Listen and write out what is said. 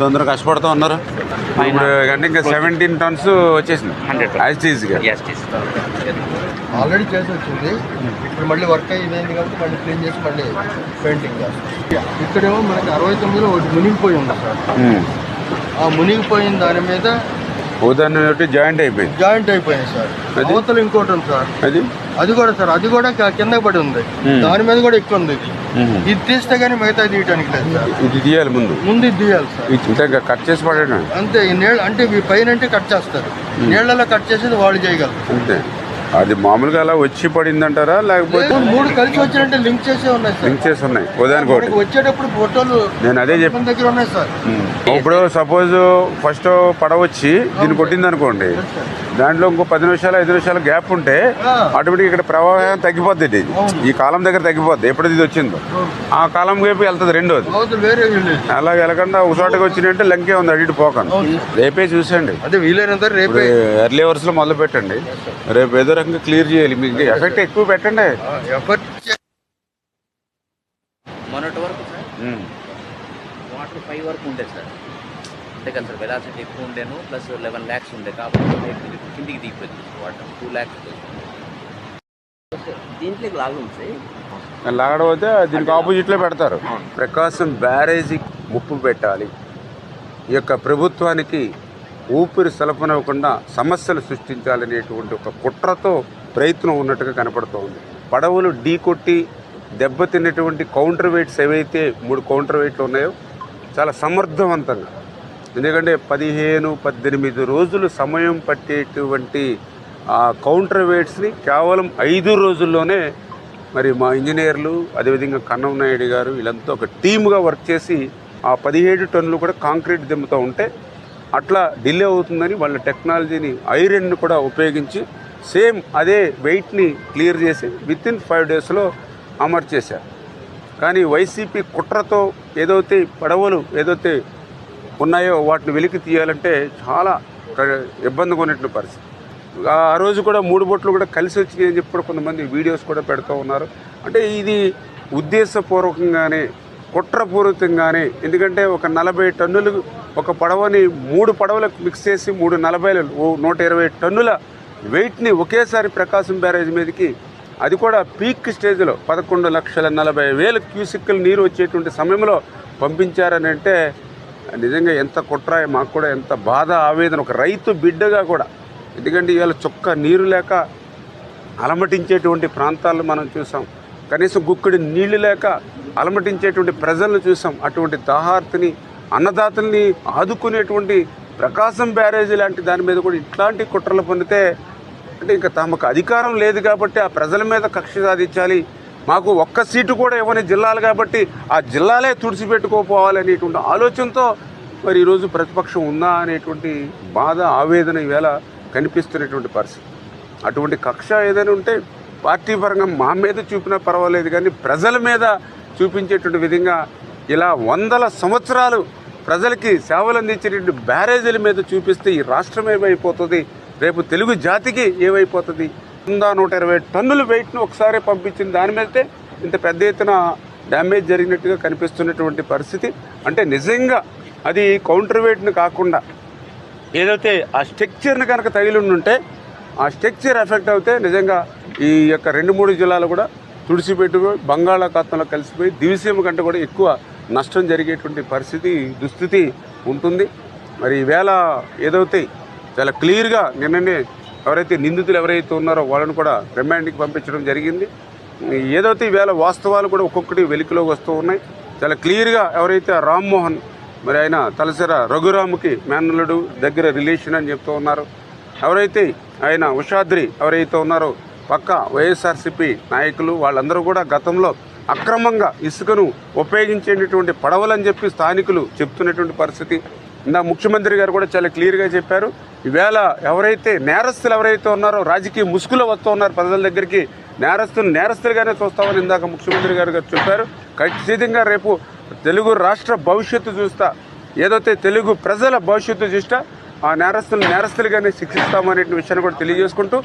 తొందరగా కష్టపడుతూ ఉన్నారు. ఇప్పుడు అంటే ఇంకా సెవెంటీన్ టన్స్ వచ్చేసింది. 100 యాజ్ ఈజీగా ఎస్ ఎస్ ఆల్రెడీ చేసి వచ్చింది. ఇప్పుడు మళ్ళీ వర్క్ అయ్యింది కాబట్టి మళ్ళీ క్లీన్ చేసి మళ్ళీ పెయింటింగ్ చేస్తాం. ఇక్కడేమో మనకి అరవై తొమ్మిదిలో ఒకటి మునిగిపోయి ఉంది. సార్ ఆ మునిగిపోయిన దాని మీద ఉదాహరణ జాయింట్ అయిపోయింది. జాయింట్ అయిపోయింది సార్? అవతల ఇంకోటి ఉంది సార్. అది? అది కూడా సార్ అది కూడా కింద పడి ఉంది. దాని మీద కూడా ఎక్కువ ఉంది ఇది. ఇది తీస్తే కానీ మిగతా తీయటానికి లేదు సార్. ఇది తీయాలి ముందు? ముందు ఇది తీయాలి సార్. ఇంకా కట్ చేసి పడేయడం అంతే ఈ నీళ్ళ అంటే పైన అంటే కట్ చేస్తారు. నీళ్ళలో కట్ చేసేది వాళ్ళు చేయగలరు. అంతే. అది మామూలుగా అలా వచ్చి పడిందంటారా? లేకపోతే మూడు కలిసి వచ్చినట్టే లింక్ చేసే ఉన్నాయి సార్. లింక్ చేసి ఉన్నాయి. ఉదాహరణకి ఒకటి. మనకి వచ్చేటప్పుడు ఫోటోలు నేను అదే చెప్పి మన దగ్గర ఉన్నాయి సార్. ఇప్పుడు సపోజ్ ఫస్ట్ పడవ వచ్చి దీన్ని కొట్టింది అనుకోండి దాంట్లో ఇంకో పది నిమిషాలు ఐదు నిమిషాలు గ్యాప్ ఉంటే. ఆటోమేటిక్ ఇక్కడ ప్రవాహం తగ్గిపోద్ది ఇది. ఈ కాలం దగ్గర తగ్గిపోద్ది. ఎప్పుడు ఇది వచ్చిందో. ఆ కాలం వైపు వెళ్తుంది రెండోది. అలా వెళ్ళకుండా ఒకసారిగా వచ్చినట్టే లంకే ఉంది ఇటు పోకండి. రేపే చూసండి అదే వీలైనంత ఇప్పుడు రేపే ఎర్లీ అవర్స్లో మొదలు పెట్టండి. రేపు ఏదో రకంగా క్లియర్ చేయాలి. మీకు ఎఫెక్ట్ ఎక్కువ పెట్టండి. మొన్నటి వరకు సార్. వాటర్ ఫైవ్ వరకు ఉండే సార్. సార్. వెలాసిటీ ఎక్కువ ఉండేను ప్లస్ లెవెన్ ల్యాక్స్ ఉండే కాబట్టి కిందికి దిగిపోయింది వాటర్. టూ ల్యాక్స్ దీంట్లో లాగు సార్? లాగడం అయితే దీనికి ఆపోజిట్లో పెడతారు. ప్రకాశం బ్యారేజీ ముప్పు పెట్టాలి. ఈ యొక్క ప్రభుత్వానికి ఊపిరి సలపనివ్వకుండా సమస్యలు సృష్టించాలనేటువంటి ఒక కుట్రతో ప్రయత్నం ఉన్నట్టుగా కనపడుతోంది. పడవలు ఢీ కొట్టి దెబ్బతిన్నటువంటి కౌంటర్ వెయిట్స్ ఏవైతే మూడు కౌంటర్ వెయిట్లు ఉన్నాయో చాలా సమర్థవంతంగా ఎందుకంటే పదిహేను పద్దెనిమిది రోజులు సమయం పట్టేటువంటి ఆ కౌంటర్ వెయిట్స్ని కేవలం ఐదు రోజుల్లోనే మరి మా ఇంజనీర్లు అదేవిధంగా కన్నం నాయుడు గారు వీళ్ళంతా ఒక టీమ్గా వర్క్ చేసి ఆ పదిహేడు టన్నులు కూడా కాంక్రీట్ దిమ్ముతూ ఉంటే అట్లా డిలే అవుతుందని వాళ్ళ టెక్నాలజీని ఐరన్ కూడా ఉపయోగించి సేమ్ అదే వెయిట్ని క్లియర్ చేసి విత్ ఇన్ ఫైవ్ డేస్లో అమర్చేశారు. కానీ వైసీపీ కుట్రతో ఏదైతే పడవలు ఏదైతే ఉన్నాయో వాటిని వెలికి తీయాలంటే చాలా ఇబ్బందిగా ఉన్నటువంటి పరిస్థితి. ఆ రోజు కూడా మూడు బొట్లు కూడా కలిసి వచ్చినాయి అని చెప్పి కూడా కొంతమంది వీడియోస్ కూడా పెడుతూ ఉన్నారు. అంటే ఇది ఉద్దేశపూర్వకంగానే కుట్రపూరితంగానే ఎందుకంటే ఒక నలభై టన్నులు ఒక పడవని మూడు పడవలకు మిక్స్ చేసి మూడు నలభై ఓ నూట ఇరవై టన్నుల వెయిట్ని ఒకేసారి ప్రకాశం బ్యారేజ్ మీదకి అది కూడా పీక్ స్టేజ్లో పదకొండు లక్షల నలభై వేల క్యూసిక్కులు నీరు వచ్చేటువంటి సమయంలో పంపించారని అంటే నిజంగా ఎంత కుట్రాయి మాకు కూడా ఎంత బాధ ఆవేదన. ఒక రైతు బిడ్డగా కూడా ఎందుకంటే ఇవాళ చొక్క నీరు లేక అలమటించేటువంటి ప్రాంతాలను మనం చూసాం. కనీసం గుక్కడి నీళ్ళు లేక అలమటించేటువంటి ప్రజలను చూసాం. అటువంటి దాహార్తిని అన్నదాతల్ని ఆదుకునేటువంటి ప్రకాశం బ్యారేజీ లాంటి దాని మీద కూడా ఇట్లాంటి కుట్రలు పొందితే అంటే ఇంకా తమకు అధికారం లేదు కాబట్టి ఆ ప్రజల మీద కక్ష సాధించాలి. మాకు ఒక్క సీటు కూడా ఇవ్వని జిల్లాలు కాబట్టి ఆ జిల్లాలే తుడిచిపెట్టుకోపోవాలి అనేటువంటి ఆలోచనతో మరి ఈరోజు ప్రతిపక్షం ఉందా అనేటువంటి బాధ ఆవేదన ఈవేళ కనిపిస్తున్నటువంటి పరిస్థితి. అటువంటి కక్ష ఏదైనా ఉంటే పార్టీ పరంగా మా మీద చూపినా పర్వాలేదు కానీ ప్రజల మీద చూపించేటువంటి విధంగా ఇలా వందల సంవత్సరాలు ప్రజలకి సేవలు అందించేటువంటి బ్యారేజీల మీద చూపిస్తే ఈ రాష్ట్రం ఏమైపోతుంది? రేపు తెలుగు జాతికి ఏమైపోతుంది? వంద నూట ఇరవై టన్నుల వెయిట్ను ఒకసారి పంపించిన దాని మీదే ఇంత పెద్ద ఎత్తున డ్యామేజ్ జరిగినట్టుగా కనిపిస్తున్నటువంటి పరిస్థితి. అంటే నిజంగా అది కౌంటర్ వెయిట్ను కాకుండా ఏదైతే ఆ స్ట్రక్చర్ని కనుక తగిలి ఉంటే ఆ స్ట్రక్చర్ ఎఫెక్ట్ అవుతే నిజంగా ఈ యొక్క రెండు మూడు జిల్లాలు కూడా తుడిసిపెట్టుకుపోయి బంగాళాఖాతంలో కలిసిపోయి దివిసీమ కంటే కూడా ఎక్కువ నష్టం జరిగేటువంటి పరిస్థితి దుస్థితి ఉంటుంది. మరి ఈవేళ ఏదైతే చాలా క్లియర్గా నిన్ననే ఎవరైతే నిందితులు ఎవరైతే ఉన్నారో వాళ్ళని కూడా రిమాండ్కి పంపించడం జరిగింది. ఏదైతే ఈవేళ వాస్తవాలు కూడా ఒక్కొక్కటి వెలికిలోకి వస్తూ ఉన్నాయి. చాలా క్లియర్గా ఎవరైతే రామ్మోహన్ మరి ఆయన తలసర రఘురాముకి మేనల్లుడు దగ్గర రిలేషన్ అని చెప్తూ ఉన్నారు. ఎవరైతే ఆయన ఉషాద్రి ఎవరైతే ఉన్నారో పక్క వైఎస్ఆర్సిపి నాయకులు వాళ్ళందరూ కూడా గతంలో అక్రమంగా ఇసుకను ఉపయోగించేటటువంటి పడవలని చెప్పి స్థానికులు చెప్తున్నటువంటి పరిస్థితి. ఇందా ముఖ్యమంత్రి గారు కూడా చాలా క్లియర్గా చెప్పారు. ఈవేళ ఎవరైతే నేరస్తులు ఎవరైతే ఉన్నారో రాజకీయ ముసుగులో వస్తూ ఉన్నారు ప్రజల దగ్గరికి నేరస్తులు నేరస్తులుగానే చూస్తామని ఇందాక ముఖ్యమంత్రి గారు గారు చెప్పారు. ఖచ్చితంగా రేపు తెలుగు రాష్ట్ర భవిష్యత్తు చూస్తా ఏదైతే తెలుగు ప్రజల భవిష్యత్తు చూస్తా ఆ నేరస్తులు నేరస్తులుగానే శిక్షిస్తామనే విషయాన్ని కూడా తెలియజేసుకుంటూ